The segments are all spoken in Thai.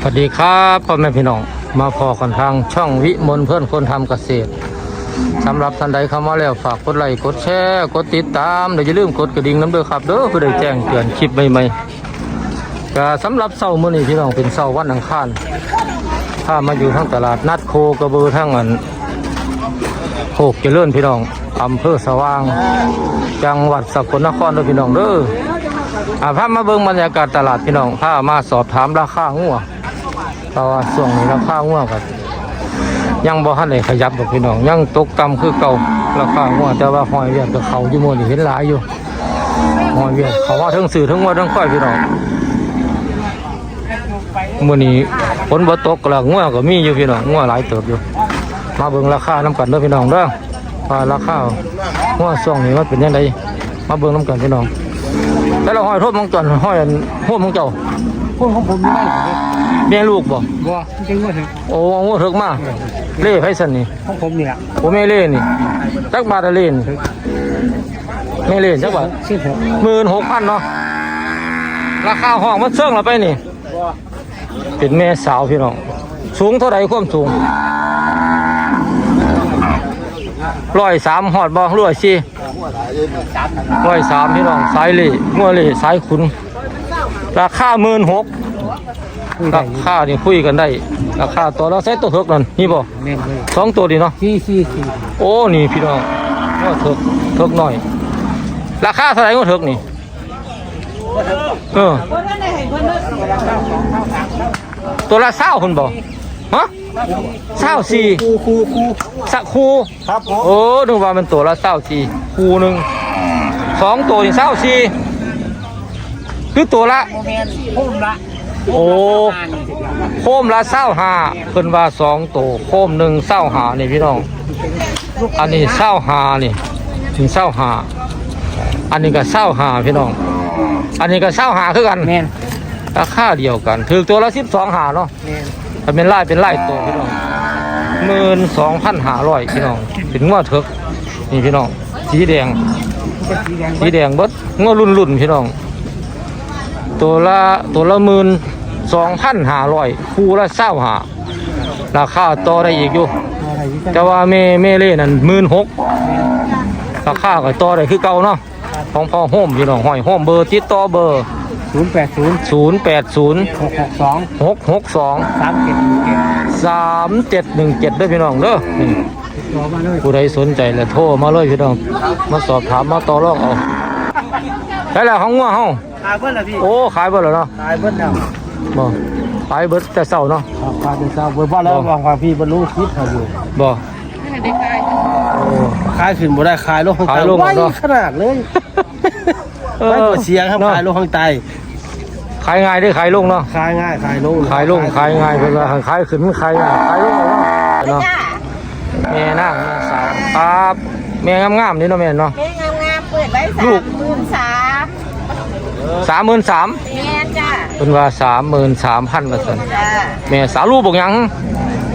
สวัสดีครับพ่อแม่พี่น้องมาพอกันทางช่องวิมลเพื่อนคนทำเกษตรสำหรับท่านใดเข้ามาแล้วฝากกดไลค์กดแชร์กดติดตามเดี๋ยวอย่าลืมกดกระดิ่งน้ำเด้อครับเด้อเพื่อได้แจ้งเตือนคลิปใหม่ๆก็สำหรับเสาร์มื้อนี้พี่น้องเป็นเสาร์วันอังคารถ้ามาอยู่ทั้งตลาดนัดโคกระบือทั้งอันโคกเจริญพี่น้องอำเภอสว่าง จังหวัดสกลนครเด้อพี่น้องเด้ออาพามาเบิ่งบรรยากาศตลาดพี่น้องพามาสอบถามราคางัว เพราะว่าช่วงนี้ราคางัวก็ยังบ่ทันได้ขยับดอกพี่น้องยังตกต่ำคือเก่าราคางัวแต่ว่าหอยเวียดกับเขาอยู่มื้อนี้เห็นหลายอยู่หอยเวียดเขาว่าทั้งสื่อทั้งงัวทั้งควายพี่น้องมื้อนี้ฝนบ่ตกแล้วงัวก็มีอยู่พี่น้องงัวหลายเติบอยู่ มาเบิ่งราคานํกันเด้อพี่น้องเด้อว่าราคางัวช่วงนี้มันเป็นยังไงมาเบิ่งนํกันพี่น้องแต่เราหอยทบมังจอนหอยอันโทบมังเจ้าพวกของผมไม่ได้ แม่ลูกบ่บัวจริงว่าถึงโอ้โหถึกมาเล่ไผสันนี่ของผมเนี่ยโอ้แม่เล่นี่จักบาทละเล่นแม่เล่จักบาทชื่อผมหมื่นหกพันเนาะราคาห้องมันเสื่องเราไปนี่เป็นแม่สาวพี่น้องสูงเท่าไรความสูงร้อยสามหอดบ่ร้อยสี่ร้อยสามพี่น้องสายเล่งัวเล่สายขุนราคาหมื่นหก คุยได้ราคานี่คุยกันได้ราคาตัวเราใช้ตัวเถิกนั่นนี่บ่แม่นเลยสองตัวดีเนาะสี่สี่สี่โอ้นี่พี่น้องก็เถิกเถิกหน่อย ราคาเท่าไหร่ก็เถิกนี่เออตัวละเศร้าคุณบ่ฮะเศร้าสี่ครูครูครูสักคูครับผมโอ้นึกว่าเป็นตัวละเศร้าสี่คูหนึ่งสองตัวนี่เศร้าสี่คือตัวละโมเมนพุ่มละ โอ้โคมละเศร้าหาเพิ่นว่าสองตัวโคมหนึ่งเศร้าหานี่พี่น้องอันนี้เศร้าหานี่ถึงเศร้าหาอันนี้ก็เศร้าหาพี่น้อง อันนี้ก็เศร้าหาคือกันแม่นราคาเดียวกันถือตัวละสิบสองหาเนาะแม่นถ้าเป็นไล่เป็นไล่ตัวพี่น้องหมื่นสองพันหาร้อยพี่น้องเป็นงวดเถกนี่พี่น้องสีแดงเป็นสีแดงสีแดงเบิดงวดรุ่นรุ่นๆพี่น้อง ตัวละตัวละหมื่น สองพันหาร้อยคู่ละเศร้าหาราคาต่อได้อีกอยู่อะไรที่แต่ว่าเมเมเล่นั่นหมื่นหกราคาก็ต่อได้คือเก่าเนาะของพ่อโฮมพี่น้องห้อยโฮมเบอร์ติดต่อเบอร์ศูนย์แปดศูนย์ศูนย์แปดศูนย์หกหกสองหกหกสองสามเจ็ดหนึ่งเจ็ดสามเจ็ดหนึ่งเจ็ดด้วยพี่น้องเด้อนี่ติดต่อมาเลยผู้ใดสนใจแล้วโทรมาเลยพี่น้อง มาสอบถามมาต่อรองเอาใช่แล้วของงัวเฮาขายเบิ้ลละพี่ โอ้ ขายเบิดแล้วเนาะ ขายเบิ้ลแล้ว บ่ขายเบิดแต่เช้าเนาะครับขายเป็นสาวเบิ้ลบ้านแล้ววางความพี่บรรลุคิดเขาอยู่บ่โอ้ขายขึ้นบ่ได้ขายลงขายลงไว้เนอะขนาดเลยไม่ปวดเสียงครับเนาะขายลงข้างใต้ขายง่ายได้ขายลงเนาะขายง่ายขายลงขายลงขายง่ายเพิ่นว่าขายขึ้นขายง่ายขายลงเอาเนาะเนาะแม่นางแม่สาวครับแม่งามๆนี่เนาะแม่เนาะแม่งามงามๆเปิดไว้ลูสากมหมื่นสาม สามหมื่นสามแม่จ้าเพิ่นว่าสามหมื่นสามพันว่าซั่นจ้าแม่สาวลูกบอกหยัง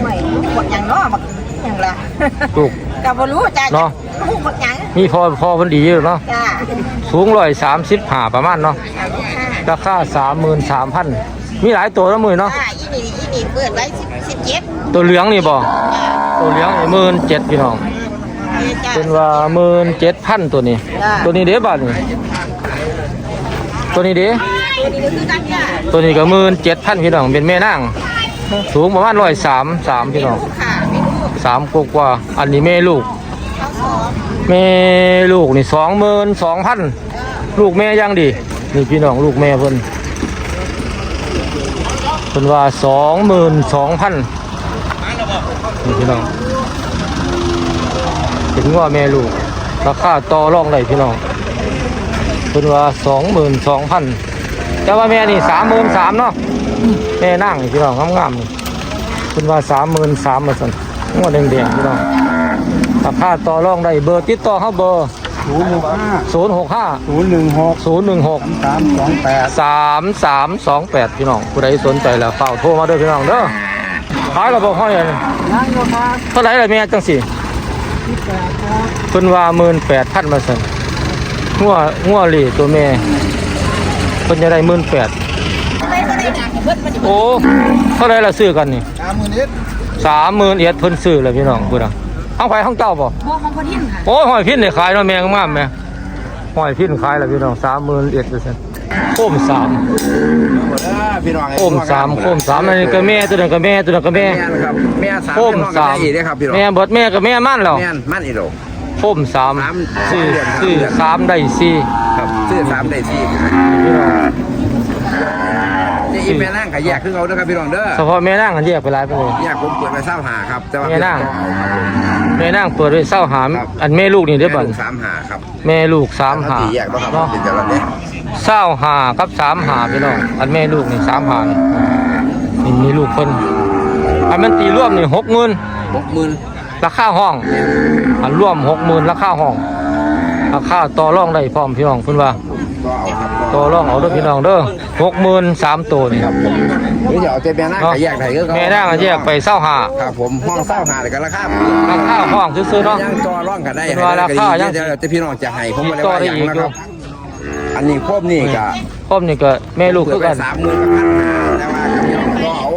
ไม่รู้หมดอย่างเนาะบักอย่างละลูกกับ่รู้จ้าเนาะลูกบักหยังมีพอพอเพิ่นดีอยู่เนาะจ้าสูงร้อยสามสิบห้าประมาณเนาะสามสิบห้าราคาสามหมื่นสามพันมีหลายตัวแล้วมือเนาะจ้าอีนี่อีนี่เปิดไว้สิบสิบเจ็ดตัวเหลืองนี่บ่จ้าตัวเหลืองนี่หมื่นเจ็ดพี่น้อง แม่จ้าเป็นว่าหมื่นเจ็ดพันตัวนี้จ้ะตัวนี้เด้บาทนี่ ตัวนี้เด้ตัวนี้ก็คือกันจ้าตัวนี้ก็หมื่นเจ็ดพันพี่น้องเป็นแม่นางสูงประมาณร้อยสามสามพี่น้องลูกค่ะไม่ลูกสามกว่าๆอันนี้แม่ลูกเขาสองแม่ลูกนี่สองหมื่นสองพันลูกแม่ยังดีนี่พี่น้องลูกแม่เพิ่นเพิ่นว่าสองหมื่นสองพันนี่พี่น้องเป็นว่าแม่ลูกราคาต่อรองได้พี่น้อง เพิ่นว่าสองหมื่นสองพันแต่ว่าแม่นี่สามหมื่นสามเนาะแม่นั่งนี่พี่น้องงามๆนี่เพิ่นว่าสามหมื่นสามมาสั่นงวดแดงๆพี่น้องราคาต่อรองได้เบอร์ติดต่อเขาเบอร์ศูนย์หกห้า0 6 5ศูนย์หนึ่งหก0 1 6สามสองแปด3 3 2 8พี่น้องผู้ใดสนใจแล้วเฝ้าโทรมาเด้อพี่น้องเด้อขายเราบอกห้อยอันนั่งอยู่ครับเท่าไหร่ล่ะแม่จังสิที่แปดครับเพิ่นว่า18,000มาซั่น งัวงัวหลีตัวแม่เพิ่นจะได้18,000ไม่ก็ได้เพิ่นมาดิโอ้เท่าไรละซื้อกันนี่สามหมื่นเอ็ดสามหมื่นเอ็ดเพิ่นซื้อเลยพี่น้องพูดอะเอาไปห้องเจ้าบ่บ่ของพ่อทินค่ะโอ้ยหอยพินเนี่ยขายเนาะแมงมากแม่หอยพินขายแล้วพี่น้องสามหมื่นเอ็ดเปอร์เซ็นต์โค้มสามพี่น้องโค้มสามโค้มสามอันนี้ก็แม่ตัวนึงก็แม่ตัวนึงก็แม่แม่นะครับแม่สามโค้มสามอีกได้ครับพี่น้องแม่เบิดแม่ก็แม่มั่นแล้วแม่นมันอีโดโค้มสามสามซื้อเดือนซื้อเดือนสามได้สี่ครับซื้อสามได้สี่พี่น้องจะอีแม่นั่งกับแยกขึ้นเอาเด้อครับพี่น้องเด้อเฉพาะแม่นั่งกันแยกไปหลายไปเลยแยกผมเปิดไปเศร้าหาครับแต่ว่าแม่นั่งก็เอาครับผมแม่นั่งเปิดไว้เศร้าหามครับอันแม่ลูกนี่ได้อบ่แม่ลูกสามหาครับแม่ลูกสามหาสี่แยกแล้วครับเนาะเป็นแต่ละเนี้ยเศร้าหากับสามหาพี่น้องอันแม่ลูกนี่สามหานี่นี่มีลูกเพิ่นอันมันตีรวมนี่หกหมื่นหกหมื่น ราคาห้องอันร่วมหกหมื่นราคาห้องราคาต่อรองได้พร้อมพี่น้องเพิ่นว่าก็เอาครับต่อรองเอาเด้อพี่น้องเด้อหกหมื่นสามตัวนี่ครับผมหรือจะเอาแต่แม่นั่งเนาะกับแยกไทยก็แม่นั่งก็แยกไปเศร้าหาครับผมห้องเศร้าหาแต่กันราคาราคาห้องซื้อๆเนาะยังต่อร่องกันได้เป็นว่าราคายังเดี๋ยวจะพี่น้องจะให้ผมไม่ได้ต่อว่าได้อย่างอีกนะครับอันนี้ครบนี่ก็พร้อมนี่ก็แม่ลูกเปิคืดอไปกันสามหมื่นกับพันห้าแต่ว่า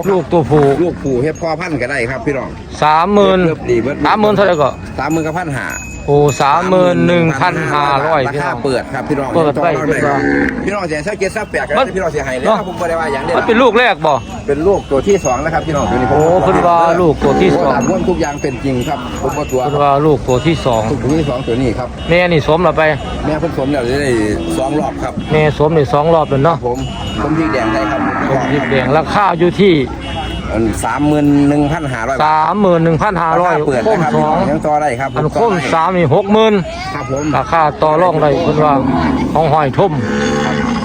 ลูกตัวผู้ลูกผูเฮ็ดพ่อพันธุ์ก็ได้ครับพี่น้องสามหมื่นเบิดดีเบิดสามหมื่นเท่าไหร่ก็สามหมื่นกับพันห้า โอ้สามหมื่นหนึ่งพันห้าร้อยราพี่คาน้อง เปิดครับพี่น้องเปิดไว้ต่อรองได้ครับพี่น้องเสียเส้าเกียร์เส้าแปลกกันมัน พี่น้องเสียหายเลยเนาะครับผมไม่ได้ว่าอย่างเดียวมันเป็นลูกแรกบ่ เป็นลูกตัวที่สองแล้วครับพี่น้องตัวนี้ผมโอ้เพิ่นว่าลูกตัวที่สองร่วมทุกอย่างเป็นจริงครับผมว่าตัวเพิ่นว่าลูกตัวที่สองตัวที่สองตัวนี้ครับ แม่นี่สมแล้วไป แม่เพิ่นสมแล้วได้สองรอบครับ แม่สมนี่สองรอบแล้วเนาะผมผมพริกแดงได้ครับผมยิบแดงราคาอยู่ที่ สามหมื่นหนึ่งพันห้าร้อยสามหมื่นหนึ่งพันห้าร้อยเปิดโค้มนะครับสองยังต่อได้ครับอันโค้มสามนี่หกหมื่นครับผมราคาต่อรองได้เพิ่นว่าของหอยทุ่ม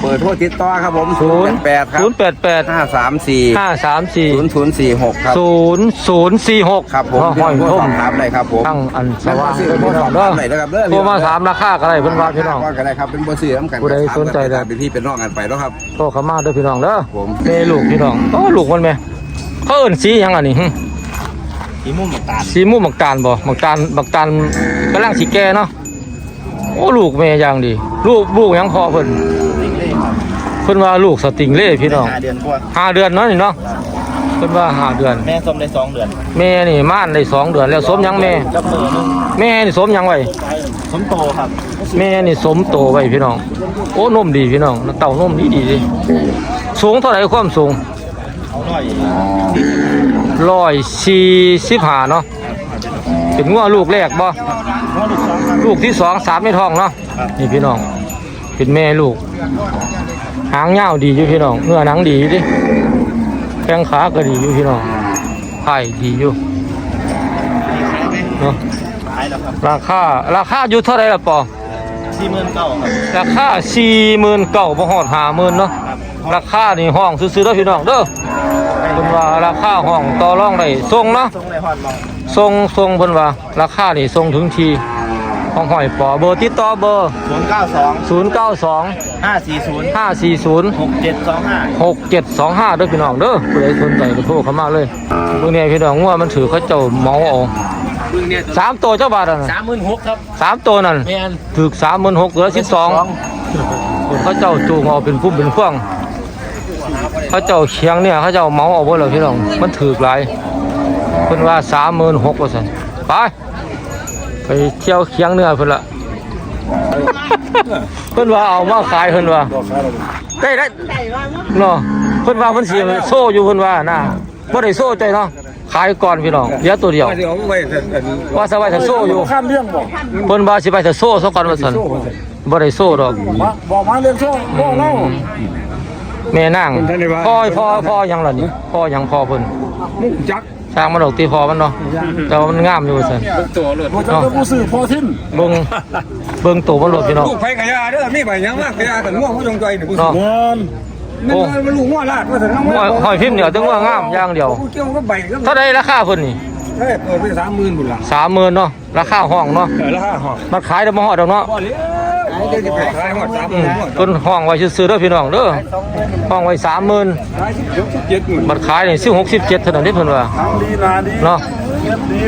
เปิดโทษติดต่อครับผมศูนย์แปดครับศูนย์แปดแปดห้าสามสี่ห้าสามสี่ศูนย์ศูนย์สี่หกครับศูนย์ศูนย์สี่หกครับผมหอยโทรทุ่สมอบถามได้ครับผมตั้งอันสว่างซื้อโทรสอบเด้ถาอมได้นะครับเด้อโทรมาถามราคาก็ได้เพิ่นว่าพี่น้องว่าก็ได้ครับเป็นบ่ซื้อน้ำกันผู้ใดสนใจได้เป็นพี่เป็นน้องกันไปแล้วครับโทรเข้ามาเด้อพี่น้องเด้อผมแม่ลูกพี่น้องโอ้ลูกมันแม่ เขาเอิ้นสีหยังอันนี้หึสีม่วงหมกตาลสีม่วงหมักตาลบ่หมักตาลหมักตาลกำลังสิแก่เนาะโอ้ลูกแม่อย่างดี ลูกลูกหยังพอเพิ่นเพิ่นว่าลูกสติงเล่พี่น้องห้าเดือนกว่าห้าเดือนเนาะนี่เนาะเพิ่นว่าห้าเดือน แม่ส้มได้สองเดือนแม่นี่ม่านได้สองเดือนแล้วสมหยังแม่กับมือนึงแม่นี่สมหยังไว้ สมโตครับแม่นี่สมโตไว้พี่น้อง โอ้นมดีพี่น้องเต่านมดีดีดิสูงเท่าไหร่ความสูงเอาหน่อย ร้อยสี่สิบห้าเนาะเป็นงัวลูกแรกบ่ลูกสองครับลูกที่สองสามไม่ท้องเนาะครับนี่พี่น้อง เป็นแม่ลูก หางยาวดีอยู่พี่น้องเนื้อหนังดีอยู่ดิแข้งขาก็ดีอยู่พี่น้องไข่ดีอยู่เนาะขายแล้วครับราคาราคาอยู่เท่าไหรล่ะปอสี่หมื่นเก้าครับราคาสี่หมื่นเก้าบ่ฮอดห้าหมื่นเนาะค รับราคานี่ห้องซื้อๆแล้วพี่น้องเด้อเพิ่นว่าราคาห้องต่อรองได้ส่งเนาะทรงในฮอดมองส่งส่งเพิ่นว่าราคานี่ส่งถึงทีของหอยปอเบอร์ติดต่อเบอร์ศูนย์เก้าสอง092ห้าสี่ศูนย์540หกเจ็ดสองห้า6725เด้อพี่น้องเด้อผู้ใดสนใจก็โทรเข้ามาเลยเบิ่งเนี่ยพี่น้องงัวมันถือเขาเจ้าเมาเอาบึ้งเนี่ยสามตัวเจ้าบาทอะนะสามหมื่นหกครับสามตัวนั่นแมนถือ36เหลือ12เขาเจ้าจูงเอาเป็นพุ่มเป็นพ่วง เขาเจ้าเคียงเนี่ยเขาเจ้าเมาเอาบ่แล้วพี่น้องมันถือหลายเพิ่นว่า36ว่าซั่นไปไปเที่ยวเคียงเนื้อเพิ่นละเพิ่นว่าเอามาขายเพิ่นว่าได้ได้เนาะเพิ่นว่าเพิ่นสิโซ่อยู่เพิ่นว่าน่ะบ่ได้โซ่ใจเนาะขายก่อนพี่น้องเหลือตัวเดียวว่าสบายถ้าโซ่อยู่ข้ามเรื่องบอกเพิ่นว่าสิไปถ้าโซ่ซะก่อนว่าซั่นบ่ได้โซ่ดอกบอกมาเรื่องโชคบอกเล่า แม่นางเพิ่นท่านได้ว่าพ่อพ่อพ่อหยังล่ะนี่พ่อหยังพ่อเพิ่นมุกจักสร้างมันดอกตีพ่อมันเนาะแต่ว่ามันงามอยู่ว่าซั่นตัวเลยพอจะผู้สื่อพอทิ้นเบิ่งเบิ่งตัวมันโลดพี่น้องลูกไฟกระยาเด้อมีใบยังมากกระยาแต่ง่วงผู้จงใจนี่ผู้เนาะเงินนั่นมันลูกง่วงลาดว่าถึงน้องหอยหอยพิมพ์เดียวถึงว่างามอย่างเดียวผู้เกี่ยวก็ใบก็เท่าใดราคาเพิ่นนี่ เฮ้ยเปิดไปสามหมื่นบุญละ30,000เนาะราคาห้องเนาะเออแล้วห้าหอบมันขายได้บ่ฮอดดอกเนาะพอเลยไอ้เด็กจะไปขายหมดสามหอืมื่มนหมดเพิ่นห้องไว้ซื้อๆเด้อพี่น้องเด้อห้องไว้30,000ขายสิบเจ็ดหมื่นบัตรขายนี่16 17เท่านั้นเด้เพิ่นว่าทำดีนาดีเนาะเงียบดี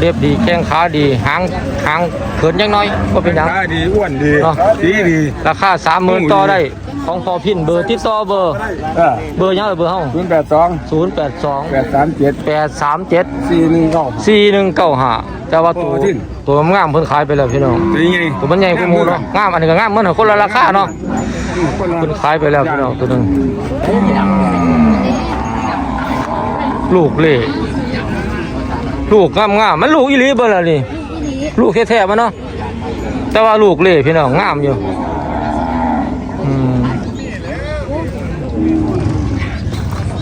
เรียบดีแข้งขาดีหางหางเขินจังน้อยบ่เป็นหยัง ขายดีอ้วนดีเนาะ ดีดีราคา30,000ต่อได้ของพอพินเบอร์ติดต่อเบอร์เออเบอร์ยังเบอร์เฮาศูนย์แปดสอง0 8แป2ดสามเจ็ด8 3 7สี่หนึ่งเก้า4 1 9 5แต่ว่าตัวพอพิณตัวงามๆเพิ่นขายไปแล้วพี่น้องเป็นไงตัวมันใหญ่กว่าหมูเนาะงามอันนี้ก็งามเหมือนกันคนละราคาเนาะเพิ่นขายไปแล้วพี่น้องตัวหนึงลูกเล่ลูกงามงามๆมันลูกอีหลีเบิ่ล่ะนี่ลูกแท้ๆมันเนาะแต่ว่าลูกเล่พี่น้องงามอยู่อืม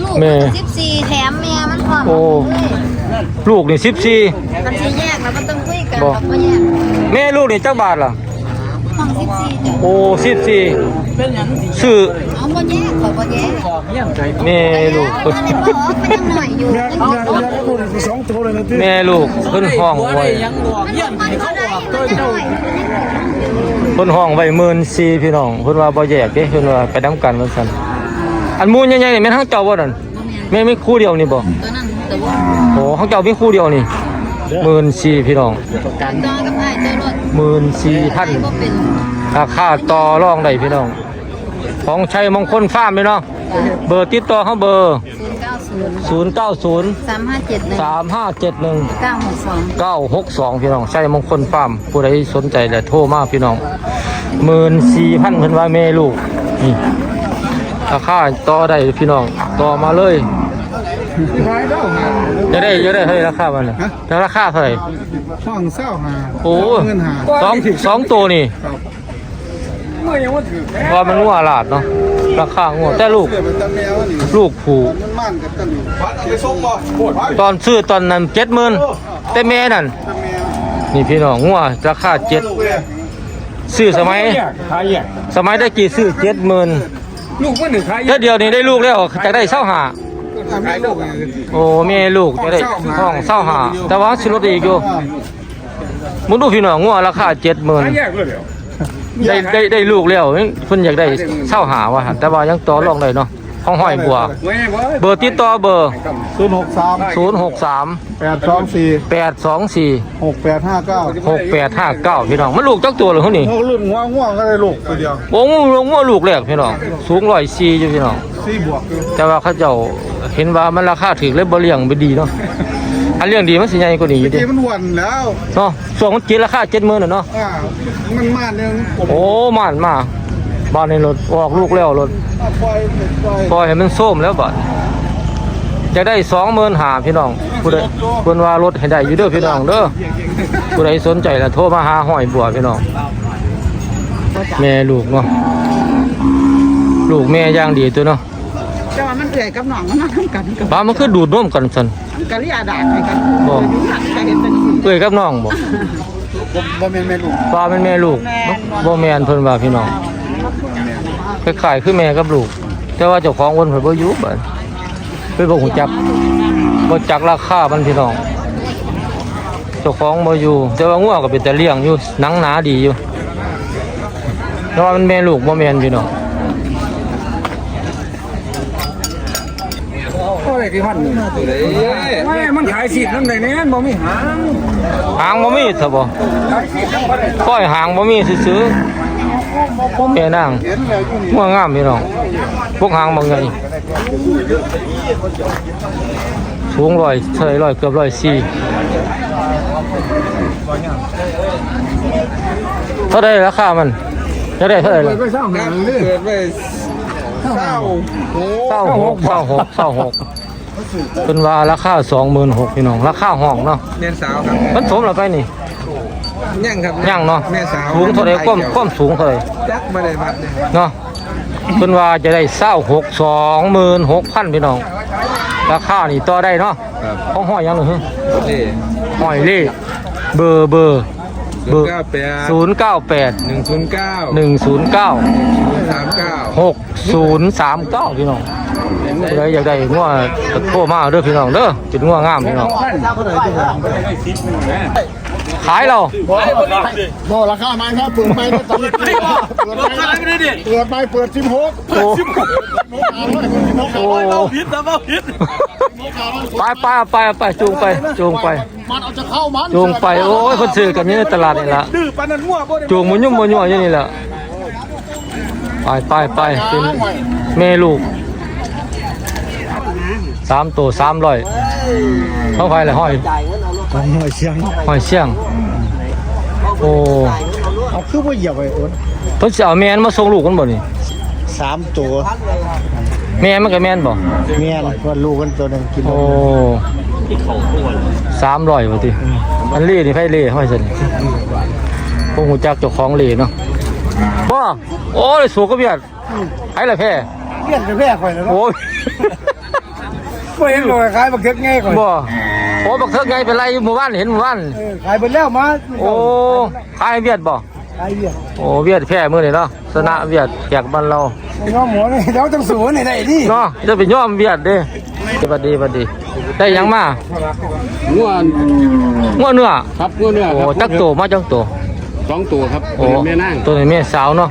ลูกแม่ สิบสี่แถมเมียมันพร้อมโอ้ลู กนี่14มันสิแยกแล้วมันต้องคุยกันบ่แบบว่าแยกแม่ลูกนี่จักบาทล่ะห้องสิบสี่จ้ะโอ้14ซื้อเอาบ่แยกขอบ่แยกแม่ลูกมันเลยบ่ออกไปยังหน่อยอยู่แม่แม่แม่ก็พูดถึงสองตัวเลยนะที่แม่ลูกเพิ่นห้องไว้มันมันก็ได้มันจะหน่อยเพิ่นห้องไว้หมื่นสี่พี่น้องเพิ่นว่าบ่แยกเด้เพิ่นว่าไปนํกันว่าซั่นอันหมูใหญ่ๆนี่แม่นทางเจ้าบ่นั่นแม่มีคู่เดียวนี่บ่ตัวนั้น แต่ว่าโอ้ทางเจ้ามีคู่เดียวนี่หมื่นสี่พี่น้องการจองกับไอ้เจ้ารถหมื่นสี่พันก็เป็นราคาต่อรองได้พี่น้อง ของชัยมงคลฟาร์มพี่น้องเบอร์ติดต่อเฮาเบอร์ศูนย์เก้าศูนย์090สามห้าเจ็ดหนึ่ง3571เก้าหกสองเก้าหกสองพี่น้องใช่มงคลฟาร์มผู้ใดสนใจแต่โทรมาพี่น้องหมื่นสี่พันเพิ่นว่าแม่ลูกนี่ราคาต่อได้พี่น้อง ต่อมาเลย จะได้จะได้เท่าไหร่ราคามันน่ะแล้วราคาเท่าไหร่ห้องเศร้าหาโอ้เงินหาสองสองตัวนี่เมื่อยังว่าถือเพราะมันงัวหลาดเนาะราคางัวแต่ลูกเกิดเป็นตะแมวนี่ลูกผูมันมั่นกับตะหลิววัดเอาไปส่งบ่โคตรตอนซื้อตอนนั้นเจ็ดหมื่นแต่แม่นั่นตะแมวนี่พี่น้องงัวราคาเจ็ดลูกเลยซื้อสมัยขายแยกสมัยได้กี่ซื้อเจ็ดหมื่นลูกมันหนึ่งขายแยถ้ากเดียวนี้ได้ลูกแล้วจะได้เศร้าหา ขายลูกโอ้แม่ลูกจะได้ห้องเศร้าหาแต่ว่าสิลดอีกอยู่มึงดูพี่น้องงัวราคาเจ็ดหมื่นได้ได้ได้ลูกแล้วเพิ่นอยากได้เศร้าหาว่ะแต่ว่ายังต่อรองได้เนาะ ห้องห้อยบัวเว้ยบ่เบอร์ติดต่อเบอร์ ศูนย์หกสาม063 แปดสองสี่824 หกแปดห้าเก้า6859 พี่น้อง มันลูกจักตัวเหรอเขานี่เขารุ่นง่วงง่วงก็ได้ลูกตัวเดียวโอ้งัวงัวลูกแรกพี่น้อง สูง104อยู่พี่น้อง สี่บวกคือแต่ว่าเขาเจ้าเห็นว่ามันราคาถูกเลยบ่เลี้ยงไปดีเนาะ อันเลี้ยงดีมันสิใหญ่กว่านี้อยู่ดิที่มันหวันแล้วเนาะส่วนมันกินราคา70,000น่ะเนาะ อ่ามันมาเนี่ยผมโอ้มานมา บ้านในรถออกลูกแล้วรถปล่อยปล่อยปล่อยให้มันส้มแล้วบัดจะได้สองหมื่นหาพี่น้องผู้ใดเพิ่นว่ารถให้ได้อยู่เด้อพี่น้องเด้อผู้ใดสนใจแล้วโทรมาหาห้อยบัวพี่น้องแม่ลูกเนาะลูกแม่อย่างดีตัวเนาะแต่ว่ามันเอื่อยกับหนองมันมาทำกันกับป้ามันคือดูดนมกันซั่นกะลิยาดาให้กันบ่อยู่หลังไปเห็นเป็นสิเอ้ยกับน้องบ่บ่แม่นแม่ลูกป้าเป็นแม่ลูกบ่แม่นเพิ่นว่าพี่น้อง คล้ายๆคือแม่กับลูก แต่ว่าเจ้าของเพิ่นเพิ่นบ่อยู่บัดเพิ่นบ่ฮู้จักบ่จักราคามันพี่น้องเจ้าของบ่อยู่ แต่ว่างัวก็เป็นแต่เลี้ยงอยู่หนังหนาดีอยู่แต่ว่ามันแม่ลูกบ่แม่นพี่น้องโอ้ยกี่พันไม่มันขายสิบน้ำไหนเนี่ยบ่มีหางหางบ่มีซะบ่ขายสิบน้ำบ่ได้ก้อยหางบ่มีซื่อๆ แม่นางเห็นแล้วอยู่นี่งัวงามพี่น้องพวกหางบางใหญ่สูงร้อยเท่าไหร่ร้อยเกือบร้อยสี่เท่าไหร่ราคามันเท่าไหร่เท่าไหร่ล่ะไปเศร้าหางเลยเกิดไปเศร้าโอ้เศร้าหกเศร้าหกเศร้าหกเป็นว่าราคาสองหมื่นหกพี่น้องราคาห้องเนาะแม่สาวครับมันสมหรือไปนี่ ยังครับย่างเนาะแม่สาวสูงเท่าไหร่ความความสูงเท่าไหร่จักมาได้บัดเนี่ยเนาะเป็นว่าจะได้เศร้าหกสองหมื่นหกพันพี่น้องราคานี่ต่อได้เนาะครับห้องห้อยยังหนึ่งนี่ห้อยเล่เบอร์เบอร์เบอร์เก้าแปดศูนย์เก้าแปดหนึ่งศูนย์เก้าหนึ่งศูนย์เก้าสามเก้าหกศูนย์สามเก้าพี่น้องผู้ใดอยากได้งัวตะโทรมาเอาเด้อพี่น้องเด้อเป็นงัวงามพี่น้อง ขายเราบ่ราคามันครับเปิดไปได้ตอนนี้เปิดเปิดไปเปิดสิบหกโอ้โอ้ไปไปไปไปจูงไปจูงไปมันเอาจะเข้ามันจูงไปโอ้ยคนซื้อกันอยู่ในตลาดนี่ละดื้อปานนั้นมั่วบ่ได้จูงมันยุ่มมันยุ่มอยู่นี่แหละไปไปไปเป็นแม่ลูกสามตัวสามร้อยเข้าไปเลยห้อย ต้องหัวเชียงห้อยเชี่ยง โอ้เอาคือว่าเหยียบไอ้อ้นเพิ่นสิเอาแม่นมาส่งลูกกันบ่นี่สามตัว แม่มันก็แม่นบ่เมียนว่าลูกกันตัวหนึงกินโอ้สามร้อยบ่ติอันเล่นี่ไผเล่ห้อยซั่นพวกหูจักเจ้าของเล่เนาะบ่โอ้ยสูงก็เบียดไผละแพ้เลี้ยงจะแพ้ข่อยแล้วเนาะโอ้ยบ่เห็นเลยขายบักเก็ตง่ายข่อยบ่ โอ้บักเทิกไงเป็นไรอยู่หมู่บ้านเห็นหมู่บ้านเออขายไปแล้วมาโอ้ขายเวียดบ่ขายเบี้ยโอ้เวียดแพ้มื้อนี่เนาะชนะเวียดแจกบ้านเราน้องหมูนี่เดี๋ยวต้องสูนได้ดิเนาะจะไปยอมเวียดเด้สวัสดีสวัสดี ได้หยังมางัวงัวเนื้อครับงัวเนื้อโอ้ครับจักโตมาจักโตสองตัวครับโอ้แม่นั่งตัวนี้แม่สาวเนาะ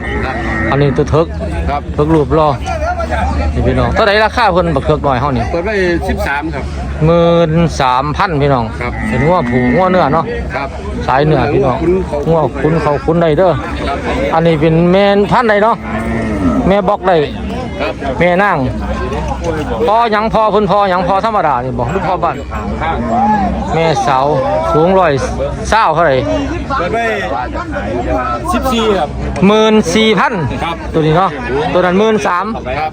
อันนี้ตัวเถิกครับเถิกรูปรอ นี่พี่น้องเท่าไหร่ราคาเพิ่นบักเถิกหน่อยเฮานี่เปิดไว้สิบสามครับ13,000พี่น้องครับ เป็นงัวผูงัวเนื้อเนาะครับ สายเนื้อพี่น้องงัวคุณเขาคุณได้เด้ออันนี้เป็นแม่นพันธุ์ใดเนาะแม่บอกได้ครับ แม่นางพอหยังพอเพิ่นพอหยังพอธรรมดานี่บ่หรือพอบ้านแม่สาวสูงร้อยเศร้าเท่าไหร่เปิดไว้สิบสี่ครับหมื่นสี่พันครับตัวนี้เนาะตัวนั้นหมื่นสามครับ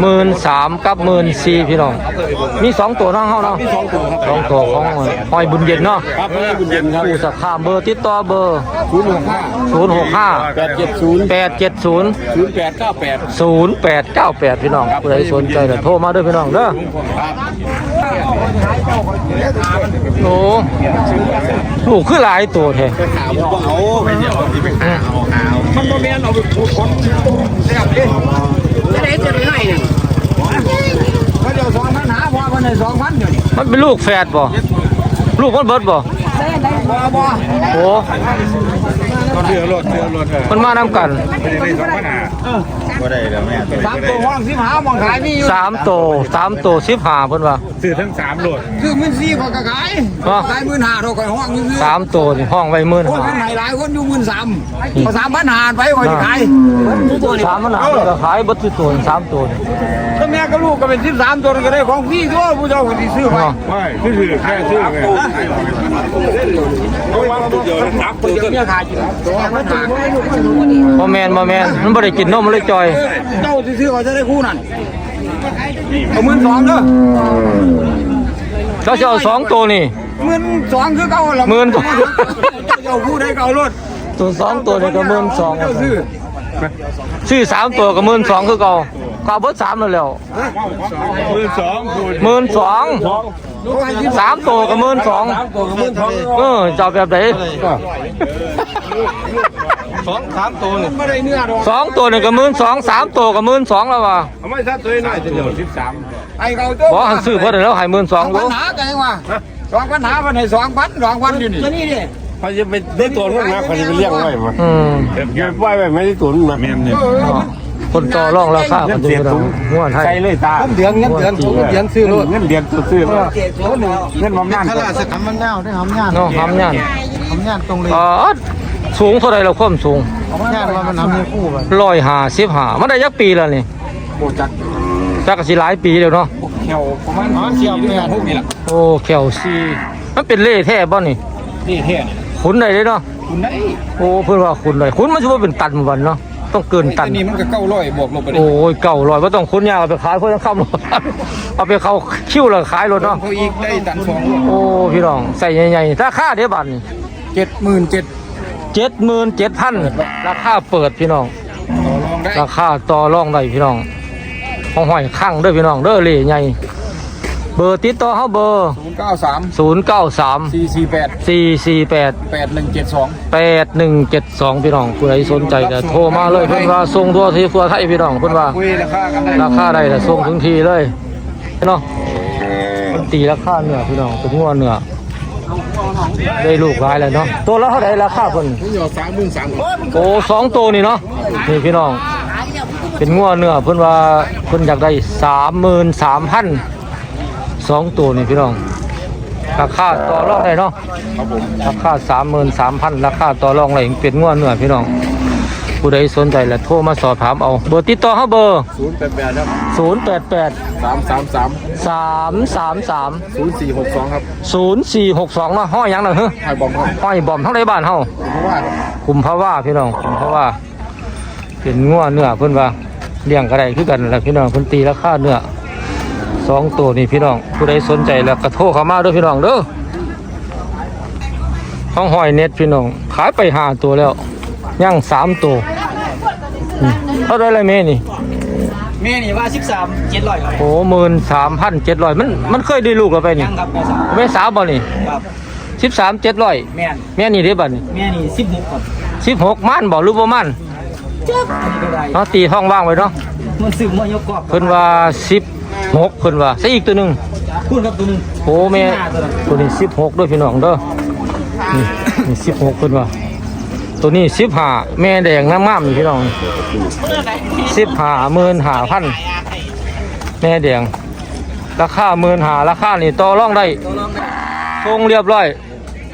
หมื่นสามกับหมื่นสี่พี่น้องมีสองตัวน้องเฮาเนาะสองตัวครับสองตัวของหอยบุญเย็นเนาะครับเพื่อบุญเย็นครับผู้สักขามเบอร์ติดต่อเบอร์ศูนย์หกห้าศูนย์หกห้าแปดเจ็ดศูนย์แปดเจ็ดศูนย์ศูนย์แปดเก้าแปดศูนย์แปดเก้าแปดพี่น้องผู้ใดสนใจเดี๋ยวโทรมาเด้วยพี่น้องเด้อครับโอ้ลูกคือหลายตัวแท้เอาไปเดี๋ยวที่ไปหาเอาหามันโมเมนเอาไปพูดคนแซ่บดิจะได้จะได้ไงเนี่ยเขาเดี๋ยวสองพันหาพอคนในสองพันเดี๋ยวนี้มันเป็นลูกแฝดบ่ลูกมันเบิดบ่บ่บ่โอ้เรือรถเรือรถมันมานำกัน ไม่ได้สองพันหาบ่ได้แล้วแม่สามตัวห้องสิบหามองขายนี่อยู่สามตัวสามตัวสิบห้าเพิ่นว่าซื้อทั้งสามรถคือมันสี่ก็ขายเนาะขายหมื่นห้าเท่ากับห้องนี่สามตัวนี่ห้องไว้หมื่นคนห้าข้างในหลายคนอยู่หมื่นสามพอสามพันหาไปคอยขายสามมันหนาก็ขายเบัตรตัวนี่สามตัวนี่ถ้าแม่กับลูกก็เป็นสิบสามตัวก็ได้ของพี่ตัวผู้เจ้าก็สิซื้อไปเนาะไม่คือถือแค่ซื้อไง เดี๋ยวนับตัวเมียขายอยู่ตัวมันหาบ่แมนบ่แมนมันบ่ได้กินนมมันเลยจอยเจ้าที่ซื้อเขาจะได้คู่นั่นเอาหมื่นสองเด้อเขาจะเอาสองตัวนี่หมื่นสองคือเก่าละหมื่นสองเจ้าคู่ได้เก่ารถตัวสองตัวนี่ก็หมื่นสองเจ้าซื้อซื้อสามตัวก็หมื่นสองคือเก่าก็เอาเบิดสามแล้วแล้วหมื่นสองคูณหมื่นสอง สามตัวก็หมื่นสองตัวกับหมื่นสองเออจะเอาแบบไหนสองสามตัวนี่ไม่ได้เนื้อดอกสองตัวนี่ก็หมื่นสองสามตัวก็หมื่นสองแล้วว่ะเอาไม่ซัดตัวน้อยจะเดียวสิบสามไอ้เขาตัวบ่หันซื้อเพิ่นแล้วให้หมื่นสองปัดูญหาไงวะสองปัญหาวันไหนสองพันสองพันอยู่นี่ตัวนี้ดิเขาจะไปได้ตัวนู้นนะเขาจะไปเลี้ยงไว้มาอืมเก็บไว้ไว้ไม่ได้ตุนมาเมียนเนี่ย คนต่อรองราคากันอยู่พี่น้องม่วนไทย ใส่เลยตาเดือนเงินเดือนเงินเดือนซื้อรถเงินเดือนซื้อรถเงินมันนั่นถ้าเราสกัมมันแนวได้หอมย่านเนาะทำงานหอมย่านตรงเลยอ๋อสูงเท่าไรเราความสูงหอมย่านว่ามันทำให้คู่กันร้อยห้าสิบห้ามันได้ยักปีแล้วนี่โบจักจักก็สิหลายปีแล้วเนาะเขียวประมาณพวกนี้แหละโอ้แขวซีมันเป็นเล่แท้บ่นี่นี่แท้ขุนได้เลยเนาะคุณได้โอ้เพิ่นว่าขุนได้ขุนมันสิบ่เป็นตันวันเนาะ ต้องเกินตัน นี่มันก็เก้าร้อยบวกลบไปเลยโอ้ยเก่าร้อยบ่ต้องขุนยากเอาไปขายเพิ่นยังคำเอาไปเขาคิ้วแล้วขายรถเนาะเขาอีกได้ตันสองโอ้พี่น้องใส่ใหญ่ๆราคาเด้บัดนี่เจ็ดหมื่นเจ็ด77,000ราคาเปิดพี่น้อง ต่อรองได้ราคาต่อรองได้พี่น้องห้องห้อยข้างเด้อพี่น้องเด้อเล่ใหญ่ เบอร์ติดต่อเฮาเบอร์ ศูนย์เก้าสาม093 สี่สี่แปด448 แปดหนึ่งเจ็ดสอง 8172 พี่น้องผู้ใดสนใจก็โทรมาเลยเพิ่นว่าส่งทั่วที่ทั่วไทยพี่น้องเพิ่นว่า คุยราคากันได้ราคาใดแต่ส่งถึงทีเลยเนาะมันตีราคาเนื้อพี่น้องเป็นงัวเนื้อได้ลูกหลายแล้วเนาะตัวละเท่าไหร่ราคาเพิ่นผมอยู่สามหมื่นสามโอ้สองตัวนี่เนาะนี่พี่น้อง เป็นงัวเนื้อเพิ่นว่าเพิ่นอยากได้สามหมื่นสามพัน สองตัวนี่พี่น้อง ราคาต่อรองได้เนาะราคาสามหมื่นสามพันราคาต่อรองได้เป็นงัวเนื้อพี่น้อง ผู้ใดสนใจและโทรมาสอบถามเอา เบอร์ติดต่อเฮาเบอร์ ศูนย์แปดแปดครับ088 สามสามสาม333 ศูนย์สี่หกสองครับ0462เนาะห้อยหยังน่ะเฮ้อไทยบอมครับห้อยบอมทั้งในบ้านเฮาเพราะว่าคุมภาวะพี่น้องคุมภาวะเป็นงัวเนื้อเพิ่นว่าเลี้ยงก็ได้คือกันนั่นแหละพี่น้องเพิ่นตีราคาเนื้อ สองตัวนี่พี่น้องผู้ใดสนใจแล้วก็โทรเข้ามาเด้อพี่น้องเด้อห้องหอยเน็ตพี่น้องขายไปห้าตัวแล้วย่างสามตัวอืมเท่าไรละเมนี่แม่นี่ว่าสิบสามเจ็ดร้อยครับโอ้หมื่นสามพันเจ็ดร้อยมันมันเคยได้ลูกแล้วไปนี่ยังครับแม่สาวแม่สาวบ่นี่ครับสิบสามเจ็ดร้อยแม่นแม่นี่เด้บัดนี่แม่นี่สิบหกครับสิบหกมันบ่หรือบ่มันนี่ก็ได้เนาะตีห้องว่างไว้เนาะมันซึมมายกกรอบเพิ่นว่าสิบ หกเพิ่นว่าใส่อีกตัวหนึ่งพูดครับตัวหนึงโอ้แม่ตัวนี้สิบหกด้วยพี่น้องเด้อนี่นี่สิบหกเพิ่นว่า ตัวนี้สิบห้าแม่แดงน้ำงามนี่พี่น้องสิบห้าหมื่นห้าพันแม่แดงราคาหมื่นห้าราคานี่ต่อรองได้ตัวลองได้ทรงเรียบร้อย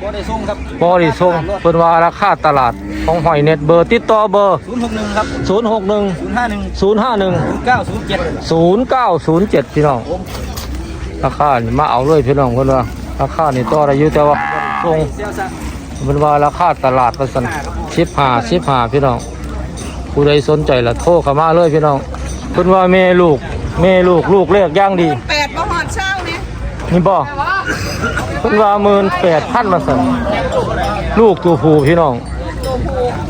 บ่ได้ส่งครับบริทรงเพิ่นว่าราคาตลาด ของหอยเน็ตเบอร์ติดต่อเบอร์ ศูนย์หกหนึ่งครับศูนย์หกหนึ่งศูนย์ห้าหนึ่งศูนย์ห้าหนึ่งศูนย์เก้าศูนย์เจ็ดศูนย์เก้าศูนย์เจ็ดพี่น้องราคานี่มาเอาเลยพี่น้องเพิ่นว่าราคานี่ต่อได้อยู่แต่ว่าทรงเซลซังเพิ่นว่าราคาตลาดว่าซั่นสิบห้าสิบห้าพี่น้องผู้ใดสนใจละโทรเข้ามาเลยพี่น้องเพิ่นว่าแม่ลูกแม่ลูกลูกเล็กย่างดีแปดมาหอดเช้าเนี่ยนี่บ่เพิ่นว่าหมื่นแปดพันมาสั่นลูกตัวผู้พี่น้อง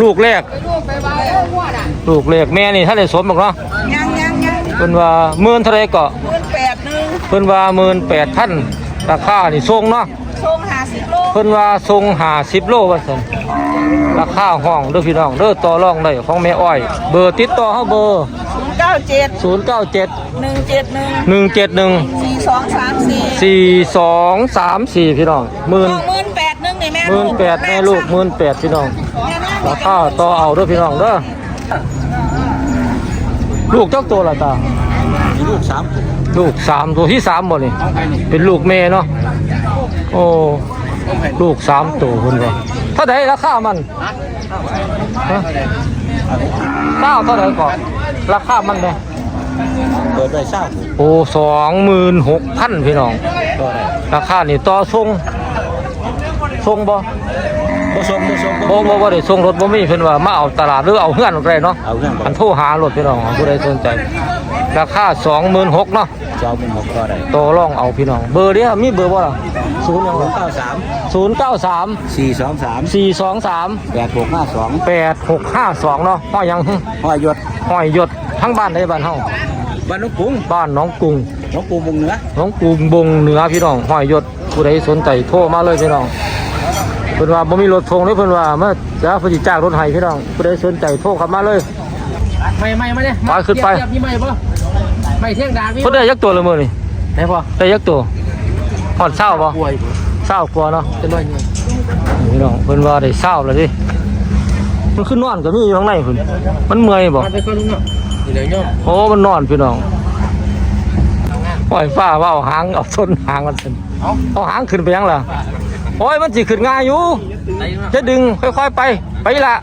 ลูกแรก ลูกแรกแม่นี่ท่านได้สมบอกเนาะยังยังยังเพิ่นว่าหมื่นเท่าไรก็เงินแปดหนึ่งเพิ่นว่าหมื่นแปดพันราคานี่ทรงเนาะส่งหาสิบโลเพิ่นว่าทรงหาสิบโลว่าซั่นราคาห้องเด้อพี่น้องเด้อต่อรองได้ของแม่อ้อย เบอร์ติดต่อเฮาเบอร์ศูนย์เก้าเจ็ด097หนึ่งเจ็ดหนึ่ง171สี่สองสามสี่สี่สองสามสี่พี่น้องหมื่นสองหมื่นแปดหนึ่งนี่แม่หมื่นแปดแม่ลูกหมื่นแปดพี่น้อง ราคาต่อเอาเด้วยพี่น้องเด้อลูกเจ้าตัวละตามีลูกสามลูกสามตัวที่สามบ่นี่เป็นลูกแม่เนาะโอ้ลูกสามตัวคนว่าเท่าไหร่ราคามันฮะเก้าเท่าไหร่ก่อนราคามันเลยเปิดไว้เศร้าโอ้สองหมื่นหกพันพี่น้องก็ได้ราคานี่ต่อทรงทรงบ่บ่ ส่งบ่ส่งบ่บ่บ่ได้ส่งรถบ่มีเพิ่นว่ามาเอาตลาดหรือเอาเฮือนอะไรเนาะเอาเรื่องอันโทรหารถพี่น้องผู้ใดสนใจ ราคา26,000เนาะเจ้าเป็นหกก็ได้ต่อรองเอาพี่น้อง เบอร์เด้อมีเบอร์บ่ล่ะ0ยังเก้าสาม093สี่สองสาม423แปดหกห้าสอง8652เนาะห้อยหยังหึห้อยยศห้อยหยดทั้งบ้านได้บ้านเฮาบ้านน้องกุ้งบ้านหน้องกรุงน้องกุ้งบุงเหนือหน้องกรุงบงเหนือพี่น้องห้อยหยดผู้ใดสนใจโทรมาเลยพี่น้อง เพิ่นว่าบ่มีรถทงเลยเพิ่นว่ามาจะเพิ่นสิจ้างรถให้พี่น้องผู้ใดสนใจโทรเข้ามาเลยไม่ไม่ไม่เนี่ยไปขึ้นไปเทียบนี่ไม่ปะไม่เที่ยงดาพี่เพิ่นได้ยักตัวละมื้อนี่ไหนพอได้ยักตัวฮอดเช้าบ่ป่วยเช้ากว่าเนาะเป็นไรเนี่ยพี่น้องเพิ่นว่าได้เช้าแล้วดิมันขึ้นนอนก็มีอยู่ข้างในพุ่นมันเมื่อยบ่ มาไปก่อนลุงเนาะนี่เลยเนาะโอ้มันนอนพี่น้องปล่อยฟ้าว่าเอาหางเอาส้นหางมันขึ้นเอาหางขึ้นไปยังล่ะ โอ้ยมันสิขึ้นง่ายอยู่จะดึงค่อยๆไป ไปละ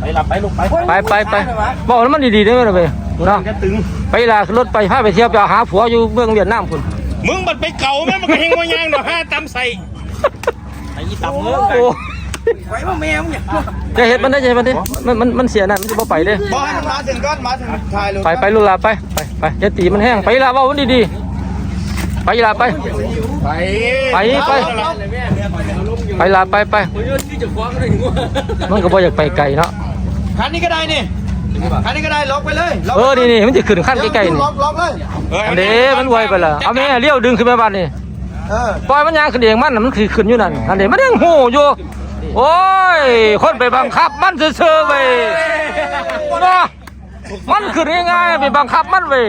ไปหลับไปลูกไปไปไปไปบอกแล้วมันดีๆได้ไหมล่ะไปเนาะจะตึงไปละขึ้นรถไปพาไปเที่ยวไปหาผัวอยู่เมืองเวียดนามคุณมึงบัดไปเก่าแม่มันก็เฮงว่ายางดอกห้าตำใส่ไอ้ยี่ตับเงือกโอ้ไว้ว่าแมวเนี่ยจะเห็นมันได้จะเห็นมันดิมันมันมันเสียนั่นมันจะบ่ไปเด้บอลมาถึงก้อนมาถึงทายเลยไปไปลูกลาไปไปไปอย่าตีมันแห้งไปละเว่ามันดีๆ ไปละไป ไปไปไปไปละไปไปมันก็บ่อยากไปไกลเนาะคันนี้ก็ได้นี่คันนี้ก็ได้ล็อกไปเลยล็อกเออนี่นี่มันจะขึ้นขั้นใกล้ๆนี่ล็อกล็อกเลยอันเด้มันไวไปละเอาแม่เลี้ยวดึงขึ้นมาบ้านนี่เออปล่อยมันยางขึ้นเองมันน่ะมันคือขึ้นอยู่นั่นอันเด้มันยังหูอยู่โอ้ยคนไปบังคับมันเซื่อๆเว้ยเนาะมันขึ้นง่ายๆไปบังคับมันเว้ย